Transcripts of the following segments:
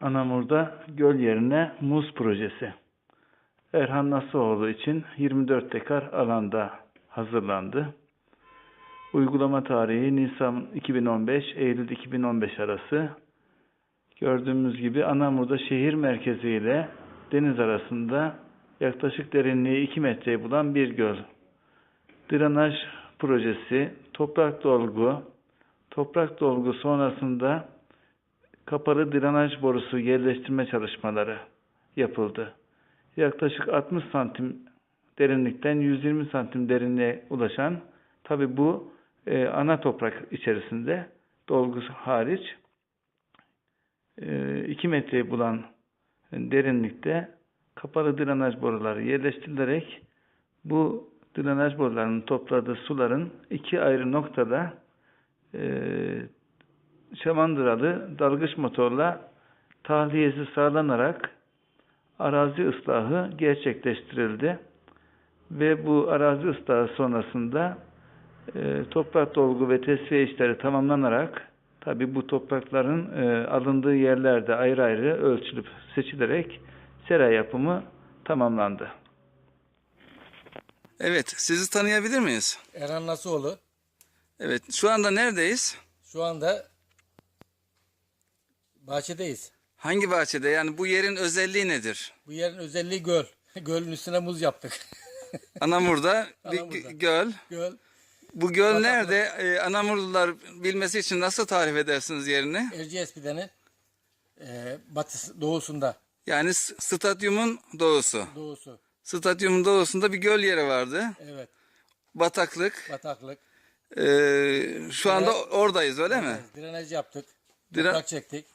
Anamur'da göl yerine muz projesi. Erhan Nasuoğlu için 24 dekar alanda hazırlandı. Uygulama tarihi Nisan 2015, Eylül 2015 arası. Gördüğümüz gibi Anamur'da şehir merkezi ile deniz arasında yaklaşık derinliği 2 metreyi bulan bir göl. Drenaj projesi, toprak dolgu, toprak dolgu sonrasında kapalı drenaj borusu yerleştirme çalışmaları yapıldı. Yaklaşık 60 santim derinlikten 120 santim derinliğe ulaşan, tabi bu e, ana toprak içerisinde dolgu hariç 2 metreyi bulan derinlikte kapalı drenaj boruları yerleştirilerek bu drenaj borularının topladığı suların iki ayrı noktada e, şamandıralı dalgıç motorla tahliyesi sağlanarak arazi ıslahı gerçekleştirildi. Ve bu arazi ıslahı sonrasında e, toprak dolgu ve tesviye işleri tamamlanarak tabi bu toprakların e, alındığı yerlerde ayrı ayrı ölçülüp seçilerek sera yapımı tamamlandı. Evet, sizi tanıyabilir miyiz? Erhan Nasuoğlu. Evet, şu anda neredeyiz? Şu anda bahçedeyiz. Hangi bahçede? Yani bu yerin özelliği nedir? Bu yerin özelliği göl. Gölün üstüne muz yaptık. Anamur'da bir Anamur'da. gö- göl. göl Bu göl Bataklık. nerede? Ee, Anamurlular bilmesi için nasıl tarif edersiniz yerini? Erciyes Pide'nin e, batısı, doğusunda. Yani s- stadyumun doğusu. Doğusu. Stadyumun doğusunda bir göl yeri vardı. Evet. Bataklık. Bataklık. Ee, şu anda oradayız öyle mi? Drenaj yaptık. Dren- Toprak çektik.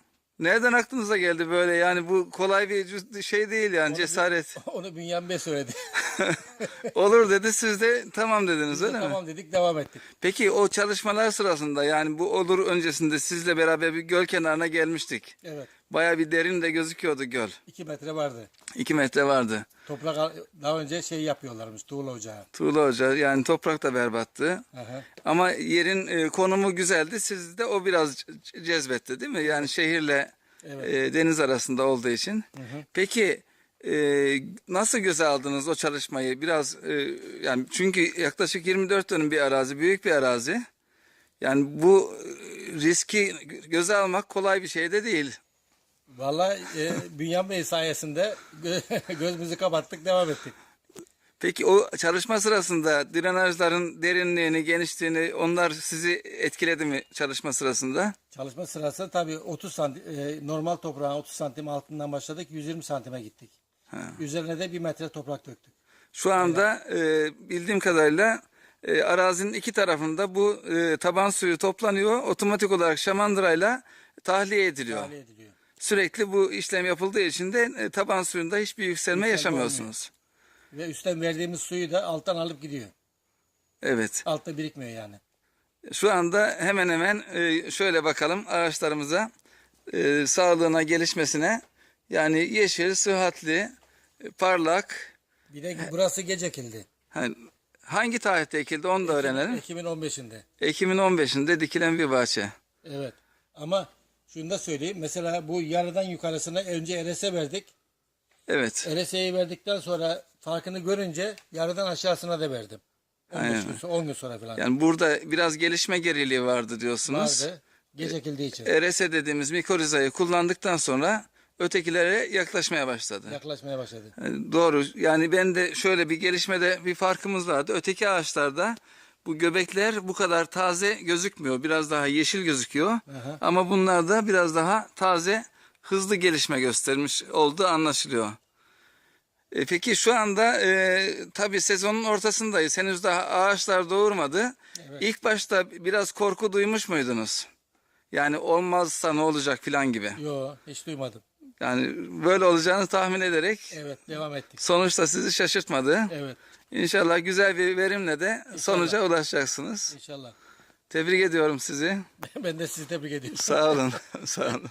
Nereden aklınıza geldi böyle? Yani bu kolay bir şey değil yani cesaret. Onu Bünyamin Bey söyledi. Olur dedi siz de tamam dediniz öyle mi? tamam dedik devam ettik. Peki o çalışmalar sırasında yani bu olur öncesinde sizle beraber bir göl kenarına gelmiştik. Evet. Baya bir derin de gözüküyordu göl. iki metre vardı. 2 metre vardı. Toprak al- daha önce şey yapıyorlarmış tuğla ocağı. Tuğla Hoca yani toprak da berbattı. Aha. Ama yerin e, konumu güzeldi. Sizi de o biraz c- cezbetti değil mi? Yani şehirle Evet. e, deniz arasında olduğu için. Peki e, nasıl göze aldınız o çalışmayı? Biraz e, yani çünkü yaklaşık 24 dönüm bir arazi, büyük bir arazi. Yani bu e, riski göze almak kolay bir şey de değil. Vallahi e, Bünyamin Bey sayesinde gö- gözümüzü kapattık devam ettik. Peki o çalışma sırasında drenajların derinliğini, genişliğini onlar sizi etkiledi mi çalışma sırasında? Çalışma sırası tabii 30 santim, e, normal toprağın 30 santim altından başladık 120 santime gittik. Üzerine de bir metre toprak döktük. Şu anda e, bildiğim kadarıyla e, arazinin iki tarafında bu e, taban suyu toplanıyor. Otomatik olarak şamandırayla tahliye ediliyor. Tahliye ediliyor. Sürekli bu işlem yapıldığı için de e, taban suyunda hiçbir yükselme yaşamıyorsunuz. Ve üstten verdiğimiz suyu da alttan alıp gidiyor. Evet. Altta birikmiyor yani. Şu anda hemen hemen e, şöyle bakalım ağaçlarımıza e, sağlığına gelişmesine yani yeşil, sıhhatli, parlak. Bir de burası gece ekildi. Hani hangi tarihte ekildi onu da öğrenelim. Ekim'in 15'inde. Ekim'in 15'inde dikilen bir bahçe. Evet. Ama şunu da söyleyeyim. Mesela bu yarıdan yukarısına önce RS'e verdik. Evet. RS'yi verdikten sonra farkını görünce yarıdan aşağısına da verdim. 15 Aynen. gün sonra, 10 gün sonra falan. Yani burada biraz gelişme geriliği vardı diyorsunuz. vardı. Gece ekildiği için. RS dediğimiz mikorizayı kullandıktan sonra ötekilere yaklaşmaya başladı. Yaklaşmaya başladı. Yani Doğru. Yani ben de şöyle bir gelişmede bir farkımız vardı. Öteki ağaçlarda bu göbekler bu kadar taze gözükmüyor. Biraz daha yeşil gözüküyor. Aha. Ama bunlarda biraz daha taze, hızlı gelişme göstermiş olduğu anlaşılıyor. E, peki şu anda e, tabii sezonun ortasındayız. Henüz daha ağaçlar doğurmadı. İlk başta biraz korku duymuş muydunuz? Yani olmazsa ne olacak filan gibi. Yo hiç duymadım. Yani böyle olacağını tahmin ederek Evet devam ettik. sonuçta sizi şaşırtmadı. Evet İnşallah güzel bir verimle de sonuca ulaşacaksınız. inşallah. Tebrik ediyorum sizi. ben de sizi tebrik ediyorum. Sağ olun. Sağ olun.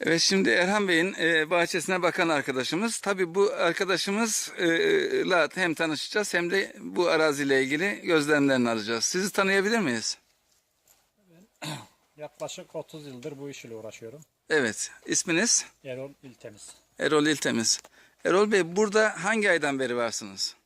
Evet şimdi Erhan Bey'in e, bahçesine bakan arkadaşımız. Tabii bu arkadaşımızla hem tanışacağız hem de bu araziyle ilgili gözlemlerini alacağız. Sizi tanıyabilir miyiz? Yaklaşık 30 yıldır bu iş ile uğraşıyorum. Evet. İsminiz? Erol İltemiz. Erol İltemiz. Erol Bey burada hangi aydan beri varsınız?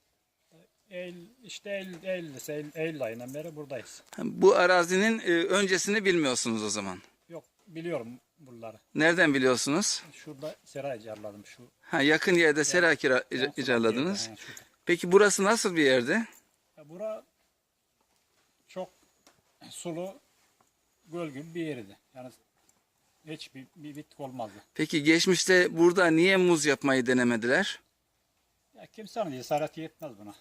Eylül, işte Eylül, Eylül, Eylül, Eylül ayından beri buradayız. Bu arazinin e, öncesini bilmiyorsunuz o zaman. Yok biliyorum buraları. Nereden biliyorsunuz? Şurada sera icarladım şu. Ha, yakın yerde sera kira, ica- icarladınız. Şurada. Peki burası nasıl bir yerdi? Ya bura çok sulu göl gibi bir yerdi. Yani hiçbir bir bitki olmazdı. Peki geçmişte burada niye muz yapmayı denemediler? Ya kimsenin cesareti yetmez buna.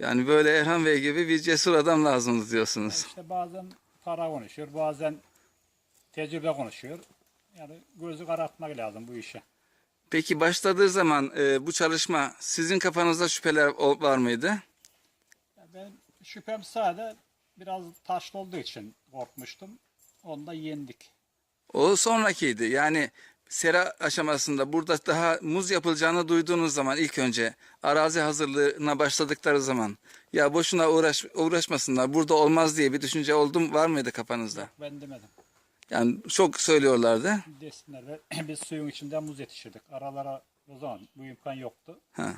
Yani böyle Erhan Bey gibi bir cesur adam lazım diyorsunuz. İşte bazen para konuşuyor, bazen tecrübe konuşuyor. Yani gözü karartmak lazım bu işe. Peki başladığı zaman e, bu çalışma sizin kafanızda şüpheler ol- var mıydı? Ya ben şüphem sadece biraz taşlı olduğu için korkmuştum. Onu da yendik. O sonrakiydi. Yani sera aşamasında burada daha muz yapılacağını duyduğunuz zaman ilk önce arazi hazırlığına başladıkları zaman ya boşuna uğraş uğraşmasınlar burada olmaz diye bir düşünce oldu mu var mıydı kafanızda? Ben demedim. Yani çok söylüyorlardı. Desinler biz suyun içinde muz yetiştirdik. Aralara o zaman bu imkan yoktu. Ha.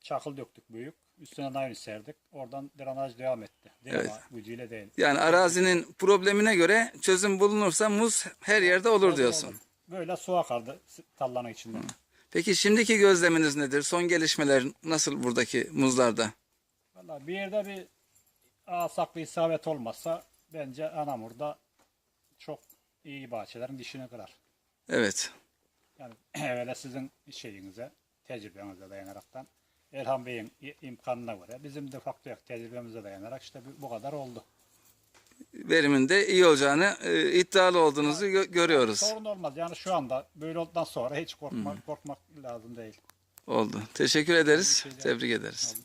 Çakıl döktük büyük. Üstüne naylon serdik. Oradan drenaj devam etti. Değil Evet. ucuyla değil. Yani arazinin problemine göre çözüm bulunursa muz her yerde olur diyorsun. Böyle su akardı tallanın içinden. Peki şimdiki gözleminiz nedir? Son gelişmeler nasıl buradaki muzlarda? Vallahi bir yerde bir asaklı isabet olmazsa bence Anamur'da çok iyi bahçelerin dişini kırar. Evet. Yani öyle sizin şeyinize, tecrübenize dayanaraktan Erhan Bey'in imkanına göre bizim de tefek tecrübemize dayanarak işte bu- bu kadar oldu. Veriminde iyi olacağını e, iddialı olduğunuzu gö- görüyoruz. Sorun olmaz. Yani şu anda böyle olduktan sonra hiç korkmak, korkmak lazım değil. Oldu. Teşekkür ederiz. Tebrik ederiz.